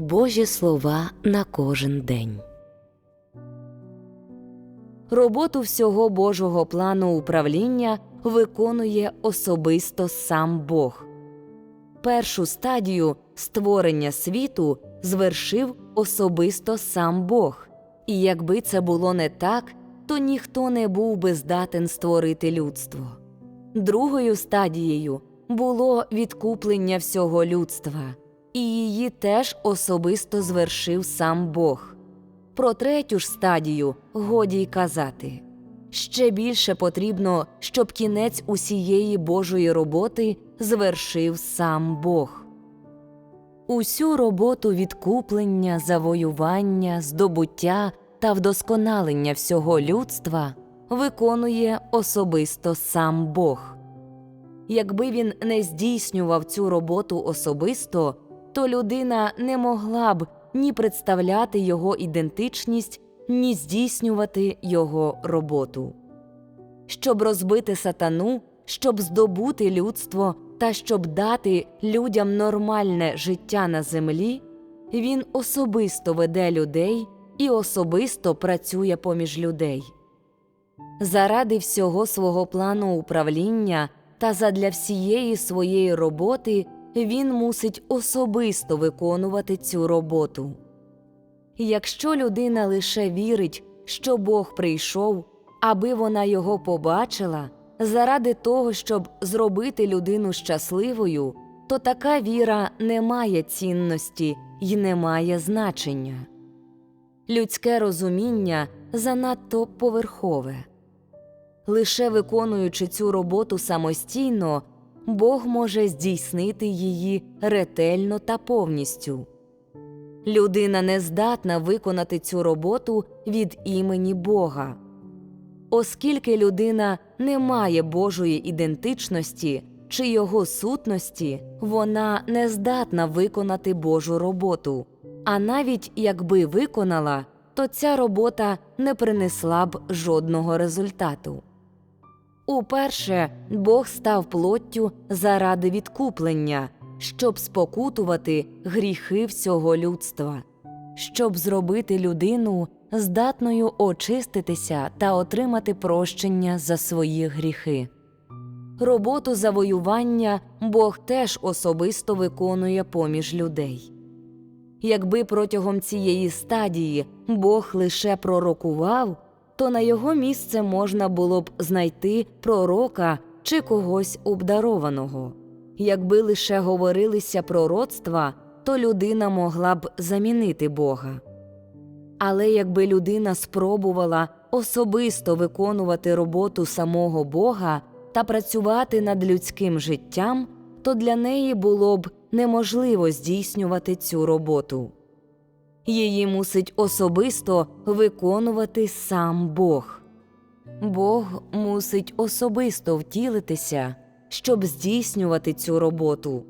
Божі слова на кожен день. Роботу всього Божого плану управління виконує особисто сам Бог. Першу стадію створення світу звершив особисто сам Бог, і якби це було не так, то ніхто не був би здатен створити людство. Другою стадією було відкуплення всього людства, і її теж особисто звершив сам Бог. Про третю ж стадію годі й казати. Ще більше потрібно, щоб кінець усієї Божої роботи звершив сам Бог. Усю роботу відкуплення, завоювання, здобуття та вдосконалення всього людства виконує особисто сам Бог. Якби він не здійснював цю роботу особисто, то людина не могла б ні представляти його ідентичність, ні здійснювати його роботу. Щоб розбити сатану, щоб здобути людство та щоб дати людям нормальне життя на землі, він особисто веде людей і особисто працює поміж людей. Заради всього свого плану управління та задля всієї своєї роботи він мусить особисто виконувати цю роботу. Якщо людина лише вірить, що Бог прийшов, аби вона його побачила, заради того, щоб зробити людину щасливою, то така віра не має цінності й не має значення. Людське розуміння занадто поверхове. Лише виконуючи цю роботу самостійно, Бог може здійснити її ретельно та повністю. Людина не здатна виконати цю роботу від імені Бога. Оскільки людина не має Божої ідентичності чи його сутності, вона не здатна виконати Божу роботу. А навіть якби виконала, то ця робота не принесла б жодного результату. Уперше Бог став плоттю заради відкуплення, щоб спокутувати гріхи всього людства, щоб зробити людину здатною очиститися та отримати прощення за свої гріхи. Роботу завоювання Бог теж особисто виконує поміж людей. Якби протягом цієї стадії Бог лише пророкував, то на його місце можна було б знайти пророка чи когось обдарованого. Якби лише говорилися пророцтва, то людина могла б замінити Бога. Але якби людина спробувала особисто виконувати роботу самого Бога та працювати над людським життям, то для неї було б неможливо здійснювати цю роботу. Її мусить особисто виконувати сам Бог. Бог мусить особисто втілитися, щоб здійснювати цю роботу.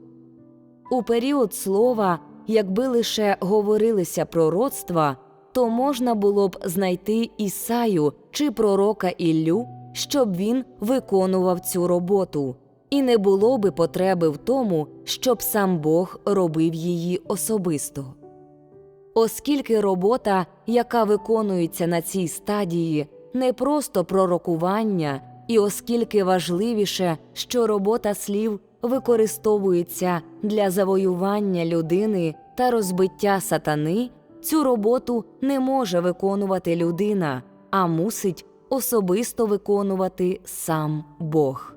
У період слова, якби лише говорилися пророцтва, то можна було б знайти Ісаю чи пророка Іллю, щоб він виконував цю роботу, і не було би потреби в тому, щоб сам Бог робив її особисто. Оскільки робота, яка виконується на цій стадії, не просто пророкування, і оскільки важливіше, що робота слів використовується для завоювання людини та розбиття сатани, цю роботу не може виконувати людина, а мусить особисто виконувати сам Бог.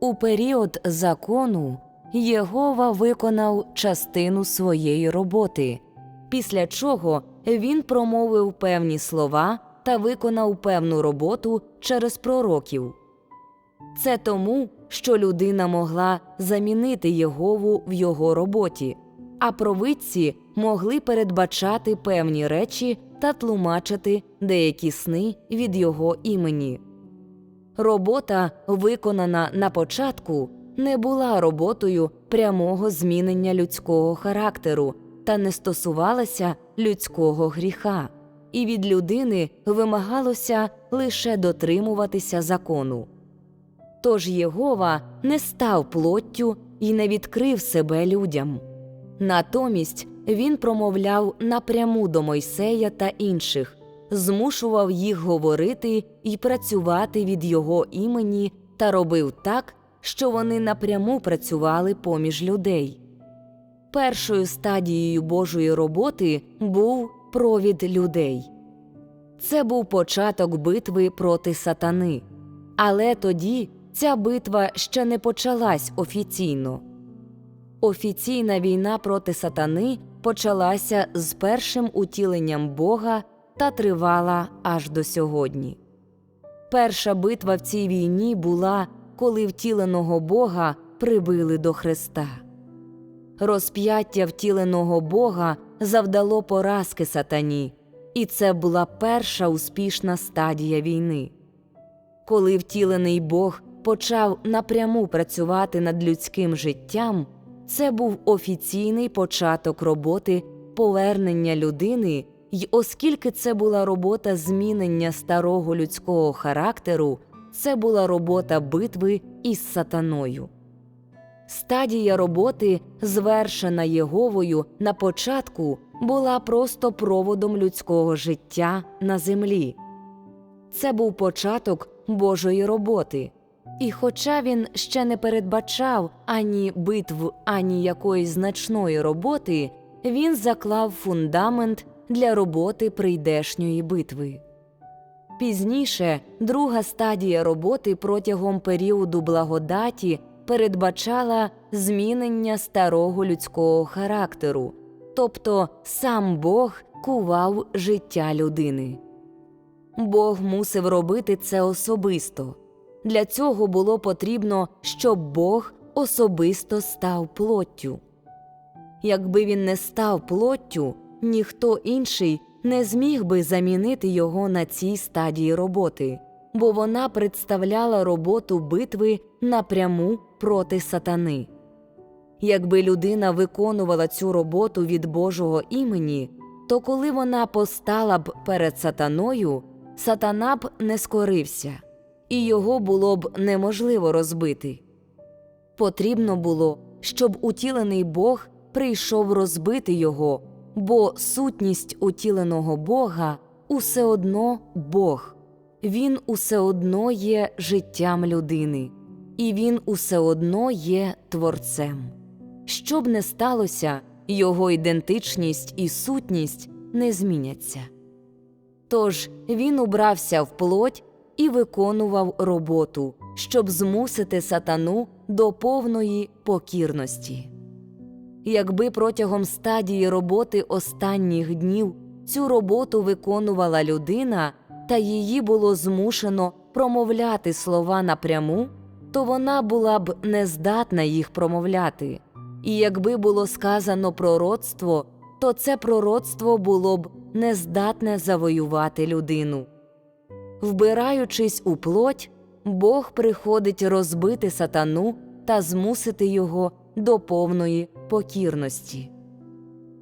У період закону Єгова виконав частину своєї роботи після чого він промовив певні слова та виконав певну роботу через пророків. Це тому, що людина могла замінити Єгову в його роботі, а провидці могли передбачати певні речі та тлумачити деякі сни від його імені. Робота, виконана на початку, не була роботою прямого змінення людського характеру та не стосувалася людського гріха, і від людини вимагалося лише дотримуватися закону. Тож Єгова не став плоттю і не відкрив себе людям. Натомість він промовляв напряму до Мойсея та інших, змушував їх говорити і працювати від його імені та робив так, що вони напряму працювали поміж людей. Першою стадією Божої роботи був провід людей. Це був початок битви проти сатани. Але тоді ця битва ще не почалась офіційно. Офіційна війна проти сатани почалася з першим утіленням Бога та тривала аж до сьогодні. Перша битва в цій війні була, коли втіленого Бога прибили до Христа. Розп'яття втіленого Бога завдало поразки сатані, і це була перша успішна стадія війни. Коли втілений Бог почав напряму працювати над людським життям, це був офіційний початок роботи повернення людини, й оскільки це була робота змінення старого людського характеру, це була робота битви із сатаною. Стадія роботи, звершена Єговою на початку, була просто проводом людського життя на землі. Це був початок Божої роботи. І хоча він ще не передбачав ані битв, ані якоїсь значної роботи, він заклав фундамент для роботи прийдешньої битви. Пізніше друга стадія роботи протягом періоду благодаті передбачала змінення старого людського характеру, тобто сам Бог кував життя людини. Бог мусив робити це особисто. Для цього було потрібно, щоб Бог особисто став плоттю. Якби він не став плоттю, ніхто інший не зміг би замінити його на цій стадії роботи, бо вона представляла роботу битви напряму проти сатани. Якби людина виконувала цю роботу від Божого імені, то коли вона постала б перед сатаною, сатана б не скорився, і його було б неможливо розбити. Потрібно було, щоб утілений Бог прийшов розбити його, бо сутність утіленого Бога усе одно Бог, він усе одно є життям людини, і він усе одно є творцем. Що б не сталося, його ідентичність і сутність не зміняться. Тож він убрався в плоть і виконував роботу, щоб змусити сатану до повної покірності. Якби протягом стадії роботи останніх днів цю роботу виконувала людина, та її було змушено промовляти слова напряму, то вона була б не здатна їх промовляти. І якби було сказано пророцтво, то це пророцтво було б нездатне завоювати людину. Вбираючись у плоть, Бог приходить розбити сатану та змусити його до повної покірності.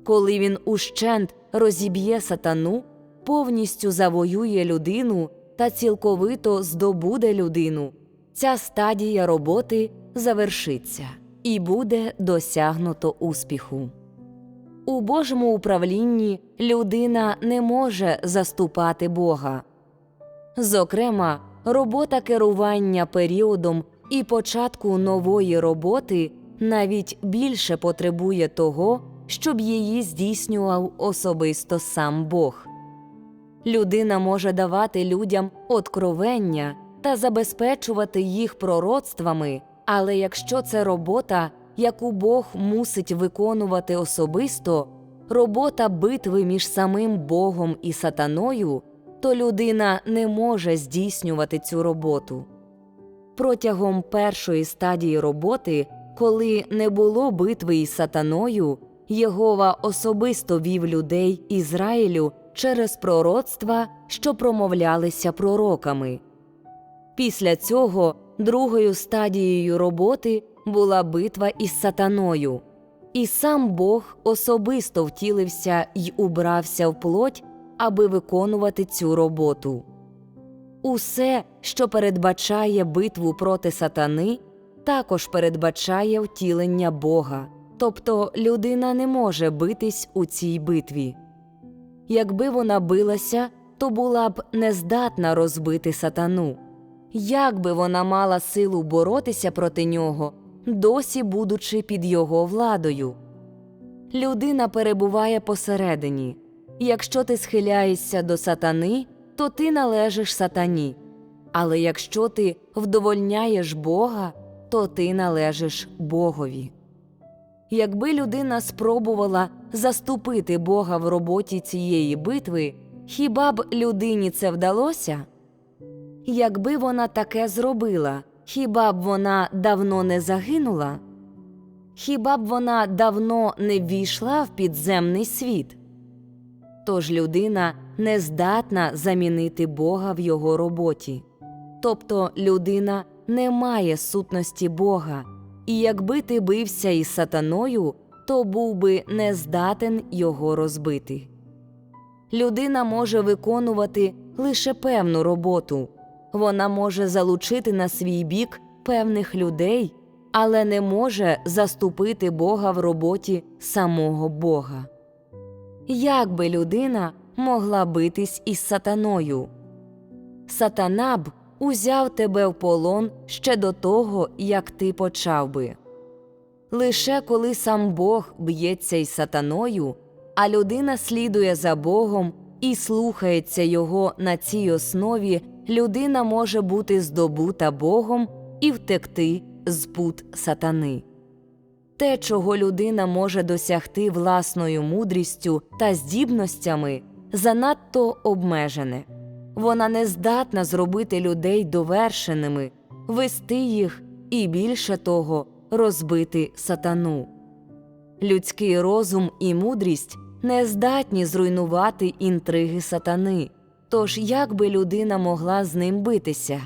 Коли він ущент розіб'є сатану, повністю завоює людину та цілковито здобуде людину, ця стадія роботи завершиться і буде досягнуто успіху. У Божому управлінні людина не може заступати Бога. Зокрема, робота керування періодом і початку нової роботи навіть більше потребує того, щоб її здійснював особисто сам Бог. Людина може давати людям откровення та забезпечувати їх пророцтвами, але якщо це робота, яку Бог мусить виконувати особисто, робота битви між самим Богом і сатаною, то людина не може здійснювати цю роботу. Протягом першої стадії роботи, коли не було битви із сатаною, Єгова особисто вів людей Ізраїлю через пророцтва, що промовлялися пророками. Після цього другою стадією роботи була битва із сатаною, і сам Бог особисто втілився й убрався в плоть, аби виконувати цю роботу. Усе, що передбачає битву проти сатани, також передбачає втілення Бога, Тобто людина не може битись у цій битві. Якби вона билася, то була б нездатна розбити сатану. Як би вона мала силу боротися проти нього, досі будучи під його владою? Людина перебуває посередині. Якщо ти схиляєшся до сатани, то ти належиш сатані. Але якщо ти вдовольняєш Бога, то ти належиш Богові. Якби людина спробувала заступити Бога в роботі цієї битви, хіба б людині це вдалося? Якби вона таке зробила, хіба б вона давно не загинула? Хіба б вона давно не ввійшла в підземний світ? Тож людина не здатна замінити Бога в його роботі. Тобто людина не має сутності Бога, і якби ти бився із сатаною, то був би не здатен його розбити. Людина може виконувати лише певну роботу, вона може залучити на свій бік певних людей, але не може заступити Бога в роботі самого Бога. Як би людина могла битись із сатаною? Сатана б узяв тебе в полон ще до того, як ти почав би. Лише коли сам Бог б'ється із сатаною, а людина слідує за Богом і слухається Його на цій основі, людина може бути здобута Богом і втекти з пут сатани. Те, чого людина може досягти власною мудрістю та здібностями, занадто обмежене. Вона не здатна зробити людей довершеними, вести їх і більше того, розбити сатану. Людський розум і мудрість не здатні зруйнувати інтриги сатани. Тож як би людина могла з ним битися?